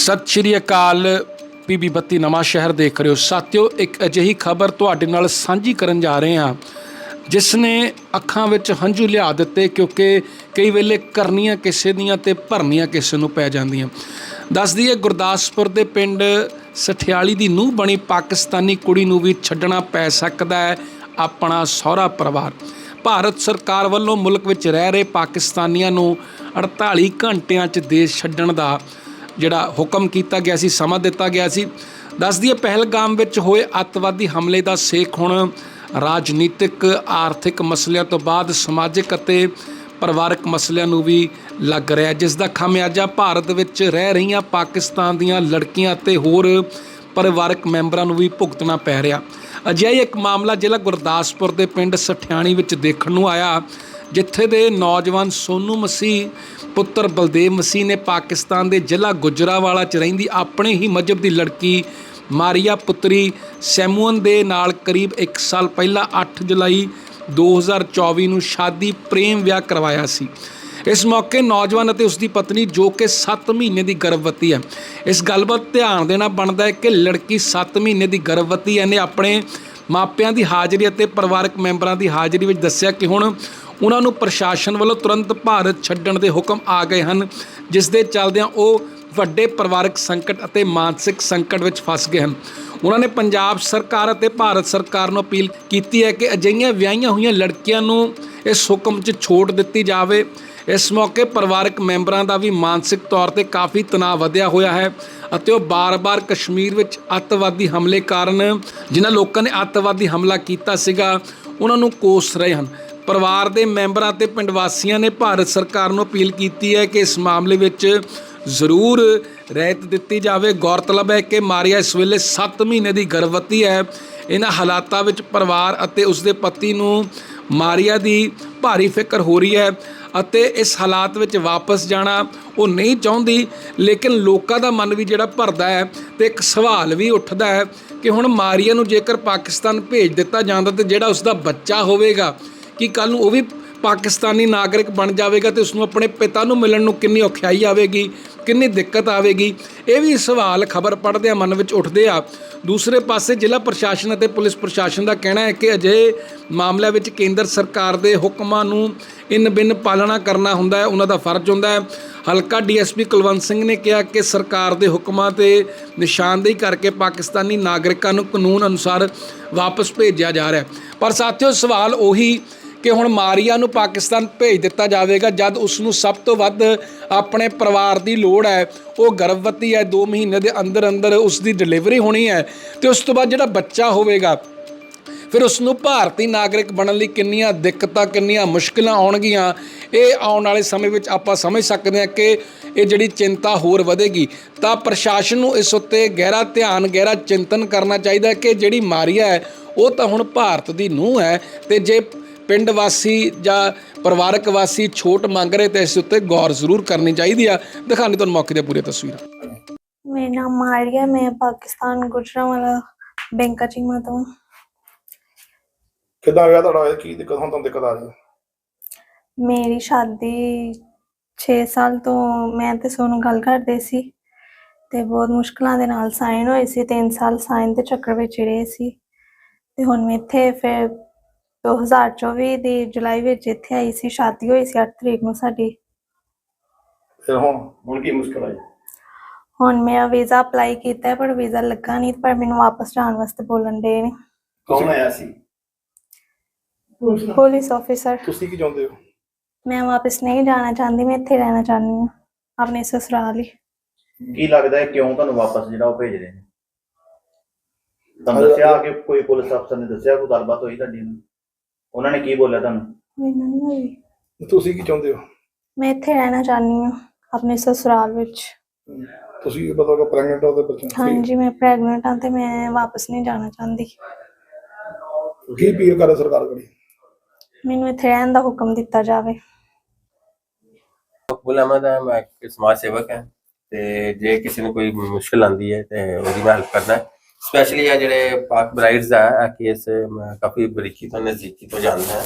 ਸਤਿ ਸ਼੍ਰੀ ਅਕਾਲ। ਪੀਬੀ ਬੱਤੀ ਨਵਾਂ ਸ਼ਹਿਰ ਦੇਖ ਰਹੇ ਹੋ। ਸਾਥਿਓ, ਇੱਕ ਅਜਿਹੀ ਖਬਰ ਤੁਹਾਡੇ ਨਾਲ ਸਾਂਝੀ ਕਰਨ ਜਾ ਰਹੇ ਹਾਂ ਜਿਸ ਨੇ ਅੱਖਾਂ ਵਿੱਚ ਹੰਝੂ ਲਿਆ ਦਿੱਤੇ ਕਿਉਂਕਿ ਕਈ ਵੇਲੇ ਕਰਨੀਆਂ ਕਿਸੇ ਦੀਆਂ ਤੇ ਭਰਨੀਆਂ ਕਿਸੇ ਨੂੰ ਪੈ ਜਾਂਦੀਆਂ। ਦੱਸ ਦਈਏ, ਗੁਰਦਾਸਪੁਰ ਦੇ ਪਿੰਡ ਸਠਿਆਲੀ ਦੀ ਨੂੰਹ ਬਣੀ ਪਾਕਿਸਤਾਨੀ ਕੁੜੀ ਨੂੰ ਵੀ ਛੱਡਣਾ ਪੈ ਸਕਦਾ ਹੈ ਆਪਣਾ ਸਹੁਰਾ ਪਰਿਵਾਰ। ਭਾਰਤ ਸਰਕਾਰ ਵੱਲੋਂ ਮੁਲਕ ਵਿੱਚ ਰਹਿ ਰਹੇ ਪਾਕਿਸਤਾਨੀਆਂ ਨੂੰ 48 ਘੰਟਿਆਂ 'ਚ ਦੇਸ਼ ਛੱਡਣ ਦਾ ਜਿਹੜਾ ਹੁਕਮ ਕੀਤਾ ਗਿਆ ਸੀ, ਸਮਾਂ ਦਿੱਤਾ ਗਿਆ ਸੀ। ਦੱਸ ਦਈਏ ਪਹਿਲਗਾਮ ਵਿੱਚ ਹੋਏ ਅੱਤਵਾਦੀ ਹਮਲੇ ਦਾ ਸੇਖ ਹੁਣ ਰਾਜਨੀਤਿਕ, ਆਰਥਿਕ ਮਸਲਿਆਂ ਤੋਂ ਬਾਅਦ ਸਮਾਜਿਕ ਅਤੇ ਪਰਿਵਾਰਕ ਮਸਲਿਆਂ ਨੂੰ ਵੀ ਲੱਗ ਰਿਹਾ ਜਿਸ ਦਾ ਖਾਮਿਆਜਾ ਭਾਰਤ ਵਿੱਚ ਰਹਿ ਰਹੀਆਂ ਪਾਕਿਸਤਾਨ ਦੀਆਂ ਲੜਕੀਆਂ ਅਤੇ ਹੋਰ ਪਰਿਵਾਰਕ ਮੈਂਬਰਾਂ ਨੂੰ ਵੀ ਭੁਗਤਣਾ ਪੈ ਰਿਹਾ। ਅਜਿਹਾ ਇੱਕ ਮਾਮਲਾ ਜ਼ਿਲ੍ਹਾ ਗੁਰਦਾਸਪੁਰ ਦੇ ਪਿੰਡ ਸਠਿਆਣੀ ਵਿੱਚ ਦੇਖਣ ਨੂੰ ਆਇਆ, ਜਿੱਥੇ ਦੇ ਨੌਜਵਾਨ ਸੋਨੂ ਮਸੀਹ ਪੁੱਤਰ ਬਲਦੇਵ ਮਸੀਹ ਨੇ ਪਾਕਿਸਤਾਨ ਦੇ ਜ਼ਿਲ੍ਹਾ ਗੁਜਰਾਵਾਲਾ 'ਚ ਰਹਿੰਦੀ ਆਪਣੇ ਹੀ ਮਜਹਬ ਦੀ ਲੜਕੀ ਮਾਰੀਆ ਪੁੱਤਰੀ ਸੈਮੂਅਨ ਦੇ ਨਾਲ ਕਰੀਬ 1 ਸਾਲ ਪਹਿਲਾਂ 8 ਜੁਲਾਈ 2024 ਨੂੰ ਸ਼ਾਦੀ ਪ੍ਰੇਮ ਵਿਆਹ ਕਰਵਾਇਆ ਸੀ। ਇਸ ਮੌਕੇ ਨੌਜਵਾਨ ਅਤੇ ਉਸ ਦੀ ਪਤਨੀ ਜੋ ਕਿ 7 ਮਹੀਨੇ ਦੀ ਗਰਭਵਤੀ ਹੈ। ਇਸ ਗੱਲ ਵੱਲ ਧਿਆਨ ਦੇਣਾ ਬਣਦਾ ਹੈ ਕਿ ਲੜਕੀ 7 ਮਹੀਨੇ ਦੀ ਗਰਭਵਤੀ ਹੈ। ਨੇ ਆਪਣੇ ਮਾਪਿਆਂ ਦੀ ਹਾਜ਼ਰੀ ਅਤੇ ਪਰਿਵਾਰਕ ਮੈਂਬਰਾਂ ਦੀ ਹਾਜ਼ਰੀ ਵਿੱਚ ਦੱਸਿਆ ਕਿ ਹੁਣ ਉਹਨਾਂ ਨੂੰ ਪ੍ਰਸ਼ਾਸਨ ਵੱਲੋਂ ਤੁਰੰਤ ਭਾਰਤ ਛੱਡਣ ਦੇ ਹੁਕਮ ਆ ਗਏ ਹਨ, ਜਿਸ ਦੇ ਚੱਲਦਿਆਂ ਉਹ ਵੱਡੇ ਪਰਿਵਾਰਕ ਸੰਕਟ ਅਤੇ ਮਾਨਸਿਕ ਸੰਕਟ ਵਿੱਚ ਫਸ ਗਏ ਹਨ। ਉਹਨਾਂ ਨੇ ਪੰਜਾਬ ਸਰਕਾਰ ਅਤੇ ਭਾਰਤ ਸਰਕਾਰ ਨੂੰ ਅਪੀਲ ਕੀਤੀ ਹੈ ਕਿ ਅਜਿਹੀਆਂ ਵਿਆਹੀਆਂ ਹੋਈਆਂ ਲੜਕੀਆਂ ਨੂੰ ਇਸ ਹੁਕਮ 'ਚ ਛੋਟ ਦਿੱਤੀ ਜਾਵੇ। ਇਸ ਮੌਕੇ ਪਰਿਵਾਰਕ ਮੈਂਬਰਾਂ ਦਾ ਵੀ ਮਾਨਸਿਕ ਤੌਰ ਤੇ ਕਾਫੀ ਤਣਾਅ ਵਧਿਆ ਹੋਇਆ ਹੈ ਅਤੇ ਉਹ ਬਾਰ-ਬਾਰ ਕਸ਼ਮੀਰ ਵਿੱਚ ਅੱਤਵਾਦੀ ਹਮਲੇ ਕਾਰਨ, ਜਿਨ੍ਹਾਂ ਲੋਕਾਂ ਨੇ ਅੱਤਵਾਦੀ ਹਮਲਾ ਕੀਤਾ ਸੀਗਾ, ਉਹਨਾਂ ਨੂੰ ਕੋਸ ਰਹੇ ਹਨ। ਪਰਿਵਾਰ ਦੇ ਮੈਂਬਰਾਂ ਤੇ ਪਿੰਡ ਵਾਸੀਆਂ ਨੇ ਭਾਰਤ ਸਰਕਾਰ ਨੂੰ ਅਪੀਲ ਕੀਤੀ ਹੈ ਕਿ ਇਸ ਮਾਮਲੇ ਵਿੱਚ ਜ਼ਰੂਰ ਰਹਿਤ ਦਿੱਤੀ ਜਾਵੇ। ਗੌਰਤਲਬ ਹੈ ਕਿ ਮਾਰੀਆ ਇਸ ਵੇਲੇ 7 ਮਹੀਨੇ ਦੀ ਗਰਭਵਤੀ ਹੈ। ਇਹਨਾਂ ਹਾਲਾਤਾਂ ਵਿੱਚ ਪਰਿਵਾਰ ਅਤੇ ਉਸਦੇ ਪਤੀ ਨੂੰ ਮਾਰੀਆ ਦੀ ਭਾਰੀ ਫਿਕਰ ਹੋ ਰਹੀ ਹੈ ਅਤੇ ਇਸ ਹਾਲਾਤ ਵਿੱਚ ਵਾਪਸ ਜਾਣਾ ਉਹ ਨਹੀਂ ਚਾਹੁੰਦੀ, ਲੇਕਿਨ ਲੋਕਾਂ ਦਾ ਮਨ ਵੀ ਜਿਹੜਾ ਭਰਦਾ ਹੈ ਤੇ ਇੱਕ ਸਵਾਲ ਵੀ ਉੱਠਦਾ ਹੈ ਕਿ ਹੁਣ ਮਾਰੀਆ ਨੂੰ ਜੇਕਰ ਪਾਕਿਸਤਾਨ ਭੇਜ ਦਿੱਤਾ ਜਾਂਦਾ ਤੇ ਜਿਹੜਾ ਉਸਦਾ ਬੱਚਾ ਹੋਵੇਗਾ ਕਿ ਕੱਲ ਨੂੰ ਉਹ ਵੀ ਪਾਕਿਸਤਾਨੀ ਨਾਗਰਿਕ ਬਣ ਜਾਵੇਗਾ ਤੇ ਉਸ ਨੂੰ ਆਪਣੇ ਪਿਤਾ ਨੂੰ ਮਿਲਣ ਨੂੰ ਕਿੰਨੀ ਔਖਿਆਈ ਆਵੇਗੀ, ਕਿੰਨੀ ਦਿੱਕਤ ਆਵੇਗੀ, ਇਹ ਵੀ ਸਵਾਲ ਖਬਰ ਪੜ੍ਹਦਿਆਂ ਮਨ ਵਿੱਚ ਉੱਠਦੇ ਆ। ਦੂਸਰੇ ਪਾਸੇ ਜ਼ਿਲ੍ਹਾ ਪ੍ਰਸ਼ਾਸਨ ਅਤੇ ਪੁਲਿਸ ਪ੍ਰਸ਼ਾਸਨ ਦਾ ਕਹਿਣਾ ਹੈ ਕਿ ਅਜੇ ਮਾਮਲਿਆਂ ਵਿੱਚ ਕੇਂਦਰ ਸਰਕਾਰ ਦੇ ਹੁਕਮਾਂ ਨੂੰ ਇਨ ਬਿਨ ਪਾਲਣਾ ਕਰਨਾ ਹੁੰਦਾ ਹੈ, ਉਹਨਾਂ ਦਾ ਫਰਜ਼ ਹੁੰਦਾ ਹੈ। ਹਲਕਾ ਡੀਐਸਪੀ ਕੁਲਵੰਤ ਸਿੰਘ ਨੇ ਕਿਹਾ ਕਿ ਸਰਕਾਰ ਦੇ ਹੁਕਮਾਂ ਤੇ ਨਿਸ਼ਾਨਦੇਹੀ ਕਰਕੇ ਪਾਕਿਸਤਾਨੀ ਨਾਗਰਿਕਾਂ ਨੂੰ ਕਾਨੂੰਨ ਅਨੁਸਾਰ ਵਾਪਸ ਭੇਜਿਆ ਜਾ ਰਿਹਾ ਪਰ ਸਾਥੀਓ ਸਵਾਲ ਉਹੀ ਕਿ ਹੁਣ ਮਾਰੀਆ ਨੂੰ ਪਾਕਿਸਤਾਨ ਭੇਜ ਦਿੱਤਾ ਜਾਵੇਗਾ, ਜਦ ਉਸ ਨੂੰ ਸਭ ਤੋਂ ਵੱਧ ਆਪਣੇ ਪਰਿਵਾਰ ਦੀ ਲੋੜ ਹੈ। ਉਹ ਗਰਭਵਤੀ ਹੈ 2 ਮਹੀਨੇ ਦੇ ਅੰਦਰ ਅੰਦਰ ਉਸ ਦੀ ਡਿਲੀਵਰੀ ਹੋਣੀ ਹੈ ਤੇ ਉਸ ਤੋਂ ਬਾਅਦ ਜਿਹੜਾ ਬੱਚਾ ਹੋਵੇਗਾ, ਫਿਰ ਉਸ ਨੂੰ ਭਾਰਤੀ ਨਾਗਰਿਕ ਬਣਨ ਲਈ ਕਿੰਨੀਆਂ ਦਿੱਕਤਾਂ, ਕਿੰਨੀਆਂ ਮੁਸ਼ਕਲਾਂ ਆਉਣਗੀਆਂ, ਇਹ ਆਉਣ ਵਾਲੇ ਸਮੇਂ ਵਿੱਚ ਆਪਾਂ ਸਮਝ ਸਕਦੇ ਹਾਂ ਕਿ ਇਹ ਜਿਹੜੀ ਚਿੰਤਾ ਹੋਰ ਵਧੇਗੀ। ਤਾਂ ਪ੍ਰਸ਼ਾਸਨ ਨੂੰ ਇਸ ਉੱਤੇ ਗਹਿਰਾ ਧਿਆਨ, ਗਹਿਰਾ ਚਿੰਤਨ ਕਰਨਾ ਚਾਹੀਦਾ ਹੈ ਕਿ ਜਿਹੜੀ ਮਾਰੀਆ ਹੈ, ਉਹ ਤਾਂ ਹੁਣ ਭਾਰਤ ਦੀ ਨੂੰਹ ਹੈ ਤੇ ਜੇ ਪਿੰਡ ਵਾਸੀ ਜਾਂ ਪਰਿਵਾਰਕ ਵਾਸੀ ਛੋਟ ਮੰਗ ਰਹੇ ਤੇ ਇਸ ਉੱਤੇ ਗੌਰ ਜ਼ਰੂਰ ਕਰਨੀ ਚਾਹੀਦੀ ਆ। ਦਿਖਾਣੇ ਤੁਹਾਨੂੰ ਮੌਕੇ ਤੇ ਪੂਰੀ ਤਸਵੀਰਾਂ। ਮੇਰਾ ਨਾਮ ਮਾਰੀਆ ਮੈਂ ਪਾਕਿਸਤਾਨ ਗੁਜਰਾਵਾਲਾ ਬੈਂਕਾ ਚੀਮਾ ਤੋਂ। ਕਿਦਾਂ ਹੋਇਆ ਤੁਹਾਡਾ ਹੋਇਆ ਕੀ ਦਿੱਕਤ ਹੁਣ ਦਿੱਕਤ ਆ ਰਹੀ ਮੇਰੀ ਸ਼ਾਦੀ 6 ਸਾਲ ਤੋਂ ਮੈਂ ਤੇ ਸੋਨੂੰ ਗੱਲ ਕਰਦੇ ਸੀ ਤੇ ਬਹੁਤ ਮੁਸ਼ਕਲਾਂ ਦੇ ਨਾਲ ਸਾਈਨ ਹੋਏ ਸੀ 3 ਸਾਲ ਸਾਈਨ ਦੇ ਚੱਕਰ ਵਿੱਚ ਰਹੇ ਸੀ। ਤੇ ਹੁਣ ਮੈਂ ਇੱਥੇ ਫਿਰ 2024 ਦੀ ਜੁਲਾਈ ਵਿੱਚ ਇੱਥੇ ਆਈ ਸੀ ਸ਼ਾਦੀ ਹੋਈ ਸੀ 8 ਤਰੀਕ ਨੂੰ ਸਾਡੀ। ਫਿਰ ਹੁਣ ਹੁਣ ਕੀ ਮੁਸ਼ਕਲ ਆਈ ਹੁਣ ਮੇਰਾ ਵੀਜ਼ਾ ਅਪਲਾਈ ਕੀਤਾ ਹੈ, ਪਰ ਵੀਜ਼ਾ ਲੱਗਾ ਨਹੀਂ ਪਰ ਮੈਨੂੰ ਵਾਪਸ ਜਾਣ ਵਾਸਤੇ ਬੋਲਣ ਦੇ ਨੇ। ਕੌਣ ਆਇਆ ਸੀ? ਪੁਲਿਸ। ਆਫੀਸਰ ਤੁਸੀਂ ਕੀ ਚਾਹੁੰਦੇ ਹੋ? ਮੈਂ ਵਾਪਸ ਨਹੀਂ ਜਾਣਾ ਚਾਹੁੰਦੀ ਮੈਂ ਇੱਥੇ ਰਹਿਣਾ ਚਾਹੁੰਦੀ ਹਾਂ ਆਪਣੇ ਸਸੁਰਾਲ ਹੀ। ਕੀ ਲੱਗਦਾ ਹੈ ਕਿਉਂ ਤੁਹਾਨੂੰ ਵਾਪਸ ਜਿਹੜਾ ਉਹ ਭੇਜ ਰਹੇ ਨੇ? ਤੁਹਾਨੂੰ ਦੱਸਿਆ ਕਿ ਕੋਈ ਪੁਲਿਸ ਅਫਸਰ ਨੇ ਦੱਸਿਆ ਕੋਈ ਗੱਲਬਾਤ ਹੋਈ ਤੁਹਾਡੀ ਨਾਲ ਉਹਨਾਂ ਨੇ ਕੀ ਬੋਲਿਆ ਤੁਹਾਨੂੰ? ਮੈਨੂੰ ਨਹੀਂ ਹੋਈ ਤੁਸੀਂ ਕੀ ਚਾਹੁੰਦੇ ਹੋ? ਮੈਂ ਇੱਥੇ ਰਹਿਣਾ ਚਾਹੁੰਦੀ ਹਾਂ ਆਪਣੇ ਸਸੁਰਾਲ ਵਿੱਚ। ਤੁਸੀਂ ਪਤਾ ਕਿ ਪ੍ਰੈਗਨੈਂਟ ਹੋ ਤੇ ਬੱਚੇ ਹਾਂਜੀ ਮੈਂ ਪ੍ਰੈਗਨੈਂਟ ਹਾਂ ਤੇ ਮੈਂ ਵਾਪਸ ਨਹੀਂ ਜਾਣਾ ਚਾਹੁੰਦੀ। ਕੀ ਅਪੀਲ ਕਰੇ ਸਰਕਾਰ ਕੋਲ? ਮੈਨੂੰ ਇੱਥੇ ਰਹਿਣ ਦਾ ਹੁਕਮ ਦਿੱਤਾ ਜਾਵੇ। ਮਕਬੂਲ ਅਹਿਮਦ ਹੈ ਮੈਂ ਇੱਕ ਸਮਾਜ ਸੇਵਕ ਹਾਂ ਤੇ ਜੇ ਕਿਸੇ ਨੂੰ ਕੋਈ ਮੁਸ਼ਕਲ ਆਂਦੀ ਹੈ ਤੇ ਉਹਦੀ ਮੈਂ ਹੈਲਪ ਕਰਦਾ। ਸਪੈਸ਼ਲੀ ਆ ਜਿਹੜੇ ਪਾਕ ਬ੍ਰਾਈਡਸ ਆ ਇਹ ਕੇਸ ਮੈਂ ਕਾਫੀ ਬਰੀਕੀ ਤੋਂ ਨਜ਼ਦੀਕੀ ਤੋਂ ਜਾਣਦਾ ਹਾਂ।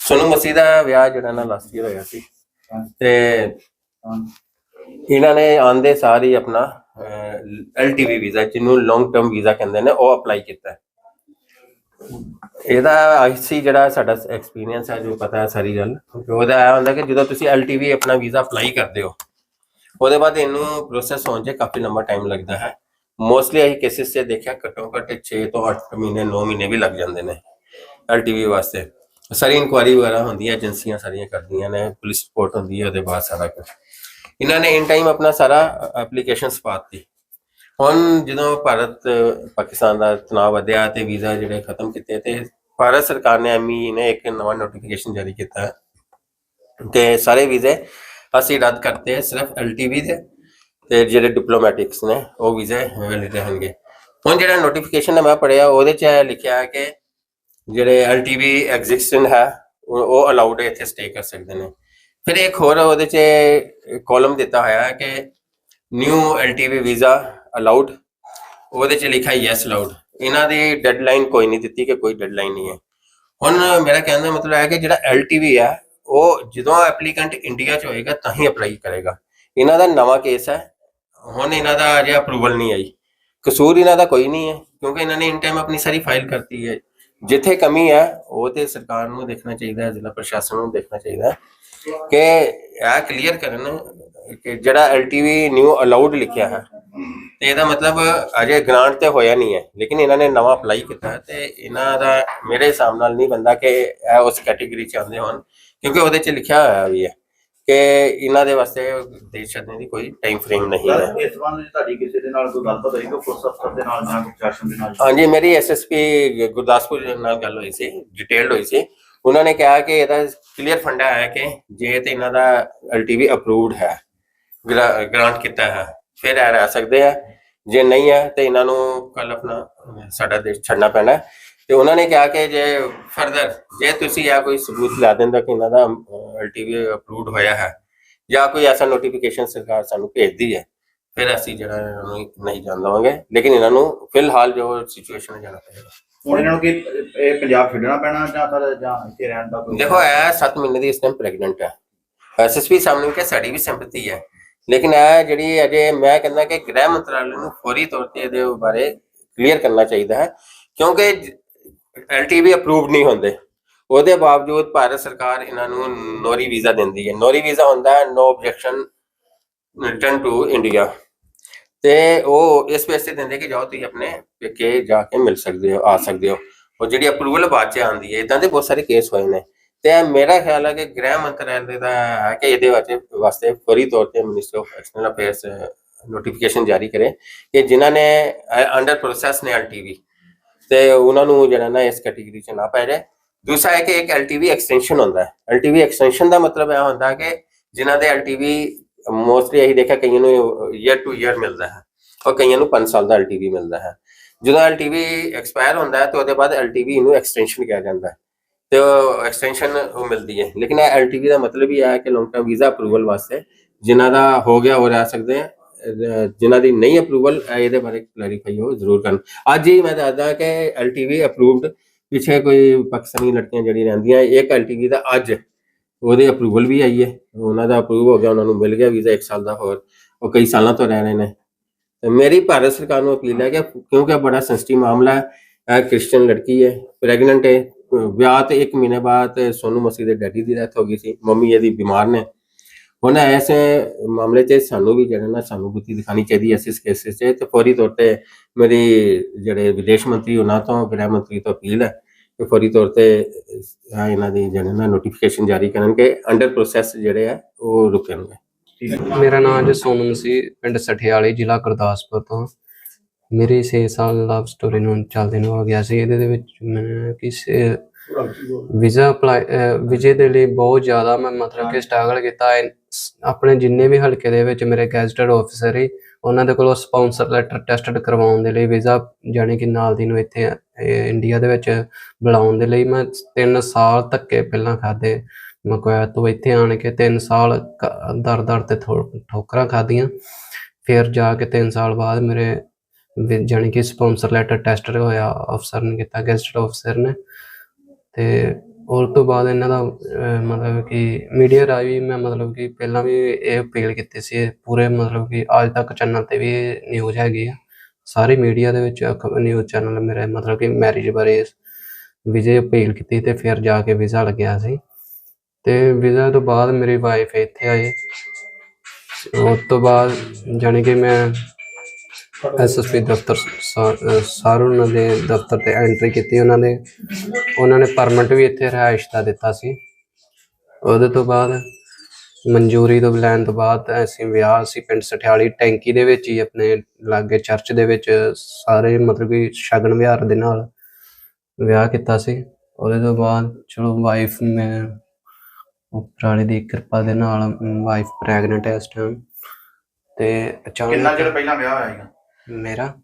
ਸੋਨੂ ਮਸੀਹ ਦਾ ਵਿਆਹ ਜਿਹੜਾ ਨਾ ਲਾਸਟ ਈਅਰ ਹੋਇਆ ਸੀ। ਤੇ ਇਹਨਾਂ ਨੇ ਆਂਦੇ ਸਾਰ ਆਪਣਾ ਐਲਟੀਵੀ ਵੀਜ਼ਾ ਜਿਹਨੂੰ ਲੌਂਗ ਟਰਮ ਵੀਜ਼ਾ ਕਹਿੰਦੇ ਨੇ, ਉਹ ਅਪਲਾਈ ਕੀਤਾ ਇਹਦਾ ਆਈਸੀ ਜਿਹੜਾ ਸਾਡਾ ਐਕਸਪੀਰੀਅੰਸ ਹੈ ਜੋ ਪਤਾ ਹੈ ਸਾਰੀ ਗੱਲ। ਉਹਦਾ ਇਹ ਹੁੰਦਾ ਕਿ ਜਦੋਂ ਤੁਸੀਂ ਐਲਟੀਵੀ ਆਪਣਾ ਵੀਜ਼ਾ ਅਪਲਾਈ ਕਰਦੇ ਹੋ, ਉਹਦੇ ਬਾਅਦ ਇਹਨੂੰ ਪ੍ਰੋਸੈਸ ਹੋਣ 'ਚ ਕਾਫੀ ਲੰਬਾ ਟਾਈਮ ਲੱਗਦਾ ਹੈ। ਮੋਸਟਲੀ ਅਸੀਂ ਕੇਸਿਸ 'ਚ ਦੇਖਿਆ, ਘੱਟੋ ਘੱਟ 6 ਤੋਂ 8 ਮਹੀਨੇ 9 ਮਹੀਨੇ ਵੀ ਲੱਗ ਜਾਂਦੇ ਨੇ ਐਲਟੀਵੀ ਵਾਸਤੇ। ਸਾਰੀ ਇਨਕੁਆਰੀ ਵਗੈਰਾ ਹੁੰਦੀ ਹੈ ਏਜੰਸੀਆਂ ਸਾਰੀਆਂ ਕਰਦੀਆਂ ਨੇ ਪੁਲਿਸ ਰਿਪੋਰਟ ਹੁੰਦੀ ਹੈ, ਉਹਦੇ ਬਾਅਦ ਸਾਰਾ ਕੁਝ ਇਹਨਾਂ ਨੇ ਇਨ ਟਾਈਮ ਆਪਣਾ ਸਾਰਾ ਐਪਲੀਕੇਸ਼ਨਸ ਪਾਤੀ ਹੁਣ ਜਦੋਂ ਭਾਰਤ, ਪਾਕਿਸਤਾਨ ਦਾ ਤਣਾਅ ਵਧਿਆ ਤੇ ਵੀਜ਼ਾ ਜਿਹੜੇ ਖਤਮ ਕੀਤੇ ਤੇ ਭਾਰਤ ਸਰਕਾਰ ਨੇ ਐਮਈ ਨੇ ਇੱਕ ਨਵਾਂ ਨੋਟੀਫਿਕੇਸ਼ਨ ਜਾਰੀ ਕੀਤਾ ਹੈ ਤੇ ਸਾਰੇ ਵੀਜ਼ੇ ਅਸੀਂ ਰੱਦ ਕਰਤੇ ਸਿਰਫ ਐਲਟੀਵੀ ਦੇ ਤੇ ਜਿਹੜੇ ਡਿਪਲੋਮੈਟਿਕਸ ਨੇ, ਉਹ ਵੀਜ਼ੇ ਵੈਲਿਡ ਰਹਿਣਗੇ। ਹੁਣ ਜਿਹੜਾ ਨੋਟੀਫਿਕੇਸ਼ਨ ਮੈਂ ਪੜਿਆ ਉਹਦੇ ਚ ਲਿਖਿਆ ਹੈ ਕਿ ਜਿਹੜੇ ਐਲਟੀਵੀ ਐਗਜ਼ਿਸਟੈਂਟ ਹੈ, ਉਹ ਉਹ ਅਲਾਉਡ ਹੈ, ਇੱਥੇ ਸਟੇ ਕਰ ਸਕਦੇ ਨੇ। ਫਿਰ ਇੱਕ ਹੋਰ ਉਹਦੇ ਚ ਕਾਲਮ ਦਿੱਤਾ ਹੋਇਆ ਹੈ ਕਿ ਨਿਊ ਐਲਟੀਵੀ ਵੀਜ਼ਾ ਅਲਾਉਡ ਉਹਦੇ ਚ ਲਿਖਿਆ ਯੈਸ ਅਲਾਉਡ ਇਹਨਾਂ ਦੀ ਡੈਡਲਾਈਨ ਕੋਈ ਨਹੀਂ ਦਿੱਤੀ ਕਿ ਕੋਈ ਡੈਡਲਾਈਨ ਨਹੀਂ ਹੈ। ਹੁਣ ਮੇਰਾ ਕਹਿਣ ਦਾ ਮਤਲਬ ਹੈ ਕਿ ਜਿਹੜਾ ਐਲਟੀਵੀ ਹੈ, ਉਹ ਜਦੋਂ ਐਪਲੀਕੈਂਟ ਇੰਡੀਆ ਚ ਹੋਏਗਾ, ਤਾਂ ਹੀ ਅਪਲਾਈ ਕਰੇਗਾ। ਇਹਨਾਂ ਦਾ ਨਵਾਂ ਕੇਸ ਹੈ। ਹੁਣ ਇਹਨਾਂ ਦਾ ਅਜੇ ਅਪਰੂਵਲ ਨਹੀਂ ਆਈ। ਕਸੂਰ ਇਹਨਾਂ ਦਾ ਕੋਈ ਨਹੀਂ ਹੈ, ਕਿਉਂਕਿ ਇਹਨਾਂ ਨੇ ਇਨ ਟਾਈਮ ਆਪਣੀ ਸਾਰੀ ਫਾਈਲ ਕਰਤੀ ਹੈ। ਜਿੱਥੇ ਕਮੀ ਹੈ, ਉਹ ਤੇ ਸਰਕਾਰ ਨੂੰ ਦੇਖਣਾ ਚਾਹੀਦਾ ਹੈ, ਜ਼ਿਲ੍ਹਾ ਪ੍ਰਸ਼ਾਸਨ ਨੂੰ ਦੇਖਣਾ ਚਾਹੀਦਾ ਕਿ ਇਹ ਕਲੀਅਰ ਕਰਨ ਕਿ ਜਿਹੜਾ ਐਲਟੀਵੀ ਨਿਊ ਅਲਾਉਡ ਲਿਖਿਆ ਹੈ, ਤੇ ਇਹਦਾ ਮਤਲਬ ਅਜੇ ਗ੍ਰਾਂਟ ਤੇ ਹੋਇਆ ਨਹੀਂ ਹੈ, ਲੇਕਿਨ ਇਹਨਾਂ ਨੇ ਨਵਾਂ ਅਪਲਾਈ ਕੀਤਾ ਹੈ ਤੇ ਇਹਨਾਂ ਦਾ ਮੇਰੇ ਹਿਸਾਬ ਨਾਲ ਨਹੀਂ ਬੰਦਾ ਕਿ ਇਹ ਉਸ ਕੈਟਾਗਰੀ ਚ ਆਉਂਦੇ ਹੋਣ, ਕਿਉਂਕਿ ਉਹਦੇ ਚ ਲਿਖਿਆ ਹੋਇਆ ਵੀ ਹੈ। ਕਿ ਇਹਨਾਂ ਦੇ ਵਾਸਤੇ ਦੇਸ਼ ਛੱਡਣ ਦੀ ਕੋਈ ਟਾਈਮ ਫਰੇਮ ਨਹੀਂ ਹੈ। ਸਰ ਇਸ ਸੰਬੰਧ ਵਿੱਚ ਤੁਹਾਡੀ ਕਿਸੇ ਦੇ ਨਾਲ ਕੋਈ ਗੱਲਬਾਤ ਹੋਈ ਕਿ ਪੁਲਿਸ ਅਫਸਰ ਦੇ ਨਾਲ ਜਾਂ ਪ੍ਰਸ਼ਾਸਨ ਦੇ ਨਾਲ? ਹਾਂਜੀ ਮੇਰੀ ਐਸਐਸਪੀ ਗੁਰਦਾਸਪੁਰ ਨਾਲ ਗੱਲ ਹੋਈ ਸੀ ਡਿਟੇਲਡ ਹੋਈ ਸੀ। ਉਹਨਾਂ ਨੇ ਕਿਹਾ ਕਿ ਇਹਦਾ ਕਲੀਅਰ ਫੰਡਾ ਹੈ ਕਿ ਜੇ ਤੇ ਇਹਨਾਂ ਦਾ ਐਲਟੀਵੀ ਅਪਰੂਵਡ ਹੈ ਗ੍ਰਾਂਟ ਕੀਤਾ ਹੈ ਫਿਰ ਰਹਿ ਸਕਦੇ ਆ। ਜੇ ਨਹੀਂ ਹੈ ਤੇ ਇਹਨਾਂ ਨੂੰ ਕੱਲ ਆਪਣਾ ਸਾਡਾ ਦੇਸ਼ ਛੱਡਣਾ ਪੈਣਾ। ਤੇ ਉਹਨਾਂ ਨੇ ਕਿਹਾ ਕਿ ਜੇ ਫਰਦਰ ਜੇ ਤੁਸੀਂ ਆ ਕੋਈ ਸਬੂਤ ਲਾ ਦਿੰਦਾ ਕਿ ਇਹਨਾਂ ਦਾ ਐਲਟੀਵੀ ਅਪਰੂਵਡ ਹੋਇਆ ਹੈ ਜਾਂ ਕੋਈ ਐਸਾ ਨੋਟੀਫਿਕੇਸ਼ਨ ਸਰਕਾਰ ਸਾਨੂੰ ਭੇਜਦੀ ਹੈ ਫਿਰ ਅਸੀਂ ਜਿਹੜਾ ਇਹਨਾਂ ਨੂੰ ਨਹੀਂ ਜਾਣ ਦੇਵਾਂਗੇ। ਲੇਕਿਨ ਇਹਨਾਂ ਨੂੰ ਫਿਲਹਾਲ ਜੋ ਸਿਚੁਏਸ਼ਨ ਹੈ ਜਾਣਾ ਪਏਗਾ। ਹੁਣ ਇਹਨਾਂ ਨੂੰ ਕੀ ਇਹ ਪੰਜਾਬ ਛੱਡਣਾ ਪੈਣਾ ਜਾਂ ਸਰ ਜਾਂ ਇੱਥੇ ਰਹਿਣ ਦਾ ਕੋਈ ਦੇਖੋ ਇਹ 7 ਮਹੀਨੇ ਦੀ ਇਸ ਟਾਈਮ ਪ੍ਰੈਗਨੈਂਟ ਹੈ। ਐਸਐਸਪੀ ਸਾਹਮਣੇ ਕਿ ਸਾਡੀ ਵੀ ਸਿੰਪਥੀ ਹੈ। ਲੇਕਿਨ ਇਹ ਜਿਹੜੀ ਅਜੇ ਮੈਂ ਕਹਿੰਦਾ ਕਿ ਗ੍ਰਹਿ ਮੰਤਰਾਲੇ ਨੂੰ ਫੌਰੀ ਤੌਰ ਤੇ ਇਹਦੇ ਬਾਰੇ ਕਲੀਅਰ ਕਰਨਾ ਚਾਹੀਦਾ ਹੈ ਕਿਉਂਕਿ ਐਲਟੀਵੀ ਅਪਰੂਵਡ ਨਹੀਂ ਹੁੰਦੇ। ਉਹਦੇ ਬਾਵਜੂਦ ਭਾਰਤ ਸਰਕਾਰ ਇਹਨਾਂ ਨੂੰ ਨੋਰੀ ਵੀਜ਼ਾ ਦਿੰਦੀ ਹੈ। ਨੋਰੀ ਵੀਜ਼ਾ ਹੁੰਦਾ ਹੈ no objection return to India ਤੇ ਉਹ ਇਸ ਬੇਸ ਦਿੰਦੇ ਕਿ ਜਾਓ, ਤੁਸੀਂ ਆਪਣੇ ਪੇਕੇ ਜਾ ਕੇ ਮਿਲ ਸਕਦੇ ਹੋ, ਆ ਸਕਦੇ ਹੋ। ਉਹ ਜਿਹੜੀ ਅਪਰੂਵਲ ਬਾਅਦ ਚ ਆਉਂਦੀ ਹੈ ਇਦਾਂ ਦੇ ਬਹੁਤ ਸਾਰੇ ਕੇਸ ਹੋਏ ਨੇ। ਤੇ ਮੇਰਾ ਖਿਆਲ ਹੈ ਕਿ ਗ੍ਰਹਿ ਮੰਤਰਾਲੇ ਦਾ ਹੈ ਕਿ ਇਹਦੇ ਵਾਸਤੇ ਵਾਸਤੇ ਫੌਰੀ ਤੌਰ ਤੇ minister of external affairs notification ਜਾਰੀ ਕਰੇ ਕਿ ਜਿਨ੍ਹਾਂ ਨੇ ਅੰਡਰ ਪ੍ਰੋਸੈਸ ਨੇ ਐਲਟੀਵੀ ਤੇ ਉਹਨਾਂ ਨੂੰ ਜਿਹੜਾ ਨਾ ਇਸ ਕੈਟਾਗਰੀ ਚ ਨਾ ਪੈ ਜਾਏ। ਦੂਸਰਾ ਹੈ ਕਿ ਇੱਕ ਐਲਟੀਵੀ ਐਕਸਟੈਂਸ਼ਨ ਹੁੰਦਾ ਹੈ। ਐਲਟੀਵੀ ਐਕਸਟੈਂਸ਼ਨ ਦਾ ਮਤਲਬ ਇਹ ਹੁੰਦਾ ਕਿ ਜਿਨ੍ਹਾਂ ਦੇ ਐਲਟੀਵੀ ਮੋਸਟਲੀ ਅਸੀਂ ਦੇਖਿਆ ਕਈਆਂ ਨੂੰ ਈਅਰ ਟੂ ਈਅਰ ਮਿਲਦਾ ਹੈ। ਔਰ ਕਈਆਂ ਨੂੰ 5 ਸਾਲ ਦਾ ਐਲਟੀਵੀ ਮਿਲਦਾ ਹੈ। ਜਦੋਂ ਐਲਟੀਵੀ ਐਕਸਪਾਇਰ ਹੁੰਦਾ ਹੈ ਤੇ ਉਹਦੇ ਬਾਅਦ ਐਲਟੀਵੀ ਨੂੰ ਐਕਸਟੈਂਸ਼ਨ ਕਿਹਾ ਜਾਂਦਾ ਹੈ। ਤੇ ਉਹ ਐਕਸਟੈਂਸ਼ਨ ਉਹ ਮਿਲਦੀ ਹੈ। ਲੇਕਿਨ ਇਹ ਐਲਟੀਵੀ ਦਾ ਮਤਲਬ ਹੀ ਹੈ ਕਿ ਲੌਂਗ ਟਰਮ ਵੀਜ਼ਾ ਅਪਰੂਵਲ ਵਾਸਤੇ ਜਿਨ੍ਹਾਂ ਦਾ ਹੋ ਗਿਆ, ਉਹ ਰਹਿ ਸਕਦੇ ਆ ਜਿਨ੍ਹਾਂ ਦੀ ਨਹੀਂ ਅਪਰੂਵਲ ਇਹਦੇ ਬਾਰੇ ਕਲੈਰੀਫਾਈ ਹੋ, ਜ਼ਰੂਰ ਕਰਨ। ਅੱਜ ਹੀ ਮੈਂ ਦੱਸਦਾ ਕਿ ਐਲਟੀਵੀ ਅਪਰੂਵਡ ਪਿੱਛੇ ਕੋਈ ਪਾਕਿਸਤਾਨੀ ਲੜਕੀਆਂ ਜਿਹੜੀ ਰਹਿੰਦੀਆਂ, ਇੱਕ ਐਲਟੀਵੀ ਦਾ ਅੱਜ ਉਹਦੇ ਅਪਰੂਵਲ ਵੀ ਆਈ ਹੈ। ਉਹਨਾਂ ਦਾ ਅਪਰੂਵ ਹੋ ਗਿਆ, ਉਹਨਾਂ ਨੂੰ ਮਿਲ ਗਿਆ ਵੀਜ਼ਾ 1 ਸਾਲ ਦਾ ਹੋਰ। ਉਹ ਕਈ ਸਾਲਾਂ ਤੋਂ ਰਹਿ ਰਹੇ ਨੇ। ਤੇ ਮੇਰੀ ਭਾਰਤ ਸਰਕਾਰ ਨੂੰ ਅਪੀਲ ਹੈ ਕਿ ਕਿਉਂਕਿ ਬੜਾ ਸੈਂਸਿਟਿਵ ਮਾਮਲਾ ਹੈ, ਇਹ ਕ੍ਰਿਸਚੀਅਨ ਲੜਕੀ ਹੈ ਪ੍ਰੈਗਨੈਂਟ ਹੈ, ਵਿਆਹ ਤੇ 1 ਮਹੀਨੇ ਬਾਅਦ ਸੋਨੂ ਮਸੀਹ ਦੇ ਡੈਡੀ ਦੀ ਡੈਥ ਹੋ ਗਈ ਸੀ, ਮੰਮੀ ਇਹਦੀ ਬਿਮਾਰ ਨੇ। ਹੁਣ ਐਸੇ ਮਾਮਲੇ 'ਚ ਸਾਨੂੰ ਵੀ ਜਿਹੜਾ ਨਾ ਸਾਨੂੰ ਬੁੱਧੀ ਦਿਖਾਣੀ ਚਾਹੀਦੀ ਹੈ ਇਸ ਕੇਸਿਸ 'ਚ ਤੇ ਫੌਰੀ ਤੌਰ ਤੇ ਮੇਰੀ ਜਿਹੜੇ ਵਿਦੇਸ਼ ਮੰਤਰੀ ਉਹਨਾਂ ਤੋਂ ਗ੍ਰਹਿ ਮੰਤਰੀ ਤੋਂ ਅਪੀਲ ਹੈ ਕਿ ਫੌਰੀ ਤੌਰ ਤੇ ਇਹਨਾਂ ਦੀ ਜਿਹੜੇ ਨਾ ਨੋਟੀਫਿਕੇਸ਼ਨ ਜਾਰੀ ਕਰਨ ਕਿ ਅੰਡਰ ਪ੍ਰੋਸੈਸ ਜਿਹੜੇ ਆ ਉਹ ਰੁਕਣਗੇ। ਮੇਰਾ ਨਾਮ ਜੀ ਸੋਨਮ ਸੀ ਪਿੰਡ ਸਠਿਆਲੇ ਜ਼ਿਲ੍ਹਾ ਗੁਰਦਾਸਪੁਰ ਤੋਂ। ਮੇਰੀ 6 ਸਾਲ ਲਵ ਸਟੋਰੀ ਨੂੰ ਚੱਲਦੇ ਨੂੰ ਹੋ ਗਿਆ ਸੀ। ਇਹਦੇ ਦੇ ਵਿੱਚ ਮੈਂ ਕਿਸੇ ਵੀਜ਼ਾ ਅਪਲਾਈ ਵੀਜ਼ੇ ਦੇ ਲਈ ਬਹੁਤ ਜ਼ਿਆਦਾ ਮੈਂ ਮਤਲਬ ਕਿ ਸਟਰਗਲ ਕੀਤਾ। ਆਪਣੇ ਜਿੰਨੇ ਵੀ ਹਲਕੇ ਦੇ ਵਿੱਚ ਮੇਰੇ ਗੈਜ਼ਟਡ ਆਫੀਸਰ ਹੀ ਉਹਨਾਂ ਦੇ ਕੋਲੋਂ ਸਪਾਂਸਰ ਲੈਟਰ ਟੈਸਟਡ ਕਰਵਾਉਣ ਦੇ ਲਈ ਵੀਜ਼ਾ, ਜਾਣੀ ਕਿ ਨਾਲ ਦੀ ਨੂੰ ਇੱਥੇ ਇੰਡੀਆ ਦੇ ਵਿੱਚ ਬੁਲਾਉਣ ਦੇ ਲਈ ਮੈਂ 3 ਸਾਲ ਧੱਕੇ ਪਹਿਲਾਂ ਖਾਦੇ ਮੈਂ ਕਿਹਾ, ਤੂੰ ਇੱਥੇ ਆਣ ਕੇ 3 ਸਾਲ ਦਰ ਦਰ ਤੇ ਠੋ- ਠੋਕਰਾਂ ਖਾਧੀਆਂ। ਫਿਰ ਜਾ ਕੇ 3 ਸਾਲ ਬਾਅਦ ਮੇਰੇ ਵੀ, ਜਾਣੀ ਕਿ ਸਪਾਂਸਰ ਲੈਟਰ ਟੈਸਟਡ ਹੋਇਆ ਅਫਸਰ ਨੇ ਕੀਤਾ ਗੈਜ਼ਟਡ ਅਫਸਰ ਨੇ। ਤੇ ਉਸ ਤੋਂ ਬਾਅਦ ਇਹਨਾਂ ਦਾ ਅਹ, ਮਤਲਬ ਕਿ ਮੀਡੀਆ ਰਾਹੀਂ ਵੀ ਮੈਂ ਮਤਲਬ ਕਿ ਪਹਿਲਾਂ ਵੀ ਇਹ ਅਪੀਲ ਕੀਤੀ ਸੀ। ਇਹ ਪੂਰੇ ਮਤਲਬ ਕਿ ਅੱਜ ਤੱਕ ਚੈਨਲ ਤੇ ਵੀ ਇਹ ਨਿਊਜ਼ ਹੈਗੀ ਆ। ਸਾਰੇ ਮੀਡੀਆ ਦੇ ਵਿੱਚ ਨਿਊਜ਼ ਚੈਨਲ ਮੇਰੇ ਮਤਲਬ ਕਿ ਮੈਰਿਜ ਬਾਰੇ ਵਿਜੇ ਅਪੀਲ ਕੀਤੀ ਤੇ ਫਿਰ ਜਾ ਕੇ ਵੀਜ਼ਾ ਲੱਗਿਆ ਸੀ। ਤੇ ਵੀਜ਼ਾ ਤੋਂ ਬਾਅਦ ਮੇਰੀ ਵਾਈਫ ਇੱਥੇ ਆਈ ਉਸ ਤੋਂ ਬਾਅਦ ਜਾਣੀ ਕਿ ਮੈਂ ਐਸਐਸਪੀ ਦਫ਼ਤਰ ਸਾ- ਦੇ ਦਫ਼ਤਰ ਤੇ ਐਂਟਰੀ ਕੀਤੀ ਉਹਨਾਂ ਨੇ। ਉਹਨਾਂ ਨੇ ਪਰਮਿਟ ਵੀ ਇੱਥੇ ਰਿਹਾਇਸ਼ ਦਾ ਦਿੱਤਾ ਸੀ। ਉਹਦੇ ਤੋਂ ਬਾਅਦ ਮਨਜ਼ੂਰੀ ਤੋਂ ਲੈਣ ਤੋਂ ਬਾਅਦ ਅਸੀਂ ਵਿਆਹ ਅਸੀਂ ਪਿੰਡ ਸਠਿਆਲੀ ਟੈਂਕੀ ਦੇ ਵਿੱਚ ਹੀ ਆਪਣੇ ਲਾਗੇ ਚਰਚ ਦੇ ਵਿੱਚ ਸਾਰੇ ਮਤਲਬ ਕਿ ਸ਼ਗਨ ਵਿਹਾਰ ਦੇ ਨਾਲ ਵਿਆਹ ਕੀਤਾ ਸੀ। ਉਹਦੇ ਤੋਂ ਬਾਅਦ ਚਲੋ ਵਾਈਫ ਮੈਂ ਉਪਰਾਲੇ ਦੀ ਕਿਰਪਾ ਦੇ ਨਾਲ ਵਾਈਫ ਪ੍ਰੈਗਨੈਂਟ ਹੈ ਇਸ ਟਾਈਮ ਤੇ ਅਚਾਨਕ ਕਿੰਨਾ ਚਿਰ ਪਹਿਲਾਂ ਵਿਆਹ ਹੋਇਆ ਸੀਗਾ? ਮੇਰਾ?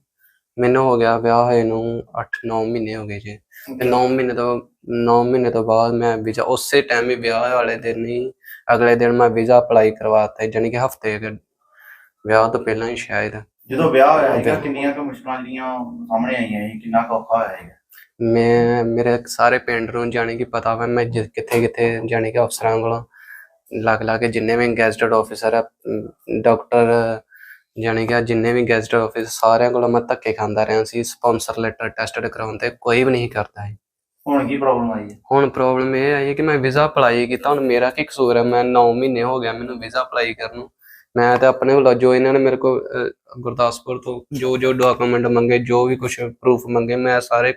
ਮੈਨੂੰ ਹੋ ਗਿਆ ਵਿਆਹ ਹੋਏ ਨੂੰ 8-9 ਮਹੀਨੇ ਹੋ ਗਏ ਜੀ। ਤੇ 9 ਮਹੀਨੇ ਤੋਂ 9 ਮਹੀਨੇ ਤੋਂ ਬਾਅਦ ਮੈਂ ਵੀਜ਼ਾ ਉਸੇ ਟਾਈਮ ਹੀ ਵਿਆਹ ਵਾਲੇ ਦਿਨ ਹੀ ਅਗਲੇ ਦਿਨ ਮੈਂ ਵੀਜ਼ਾ ਅਪਲਾਈ ਕਰਵਾਤਾ ਜਾਨੀ ਕਿ ਹਫ਼ਤੇ ਵਿਆਹ ਤੋਂ ਪਹਿਲਾਂ ਹੀ ਸ਼ਾਇਦ। ਜਦੋਂ ਵਿਆਹ ਹੋਇਆ ਵਿਆਹ। ਕਿੰਨੀਆਂ ਕੁ ਮੁਸ਼ਕਲਾਂ ਜਿਹੜੀਆਂ ਸਾਹਮਣੇ ਆਈਆਂ ਸੀ ਕਿੰਨਾ ਕੁ ਔਖਾ ਹੋਇਆ ਮੈਂ ਮੇਰੇ ਸਾਰੇ ਪਿੰਡ ਨੂੰ ਜਾਣੀ ਕਿ ਪਤਾ ਵਾ ਮੈਂ ਜਿ- ਕਿੱਥੇ ਕਿੱਥੇ ਜਾਣੀ ਕਿ ਅਫਸਰਾਂ ਕੋਲੋਂ ਲੱਗ ਲੱਗ ਕੇ ਜਿੰਨੇ ਵੀ ਗੈਜ਼ਟਡ ਆਫੀਸਰ ਆ ਡਾਕਟਰ ਜਾਣੀ ਕਿ ਜਿੰਨੇ ਵੀ ਗੈਜ਼ਟਡ ਆਫਿਸ ਸਾਰਿਆਂ ਕੋਲੋਂ ਮੈਂ ਧੱਕੇ ਖਾਂਦਾ ਰਿਹਾ ਸੀ ਸਪਾਂਸਰ ਲੈਟਰ ਟੈਸਟਡ ਕਰਾਉਣ ਤੇ ਕੋਈ ਵੀ ਨਹੀਂ ਕਰਦਾ ਹੈ ਹੁਣ ਕੀ ਪ੍ਰੋਬਲਮ ਆਈ ਹੈ? ਹੁਣ ਪ੍ਰੋਬਲਮ ਇਹ ਆਈ ਹੈ ਕਿ ਮੈਂ ਵੀਜ਼ਾ ਅਪਲਾਈ ਕੀਤਾ ਹੁਣ ਮੇਰਾ ਕੀ ਕਸੂਰ ਹੈ? ਮੈਂ 9 ਮਹੀਨੇ ਹੋ ਗਿਆ ਮੈਨੂੰ ਵੀਜ਼ਾ ਅਪਲਾਈ ਕਰਨ ਨੂੰ। ਮੈਂ ਤੇ ਆਪਣੇ ਵੱਲੋਂ ਜੋ ਇਹਨਾਂ ਨੇ ਮੇਰੇ ਕੋਲ ਅਹ, ਗੁਰਦਾਸਪੁਰ ਤੋਂ ਜੋ ਜੋ ਡਾਕੂਮੈਂਟ ਮੰਗੇ ਜੋ ਵੀ ਕੁਝ ਪ੍ਰੂਫ ਮੰਗੇ ਮੈਂ ਸਾਰੇ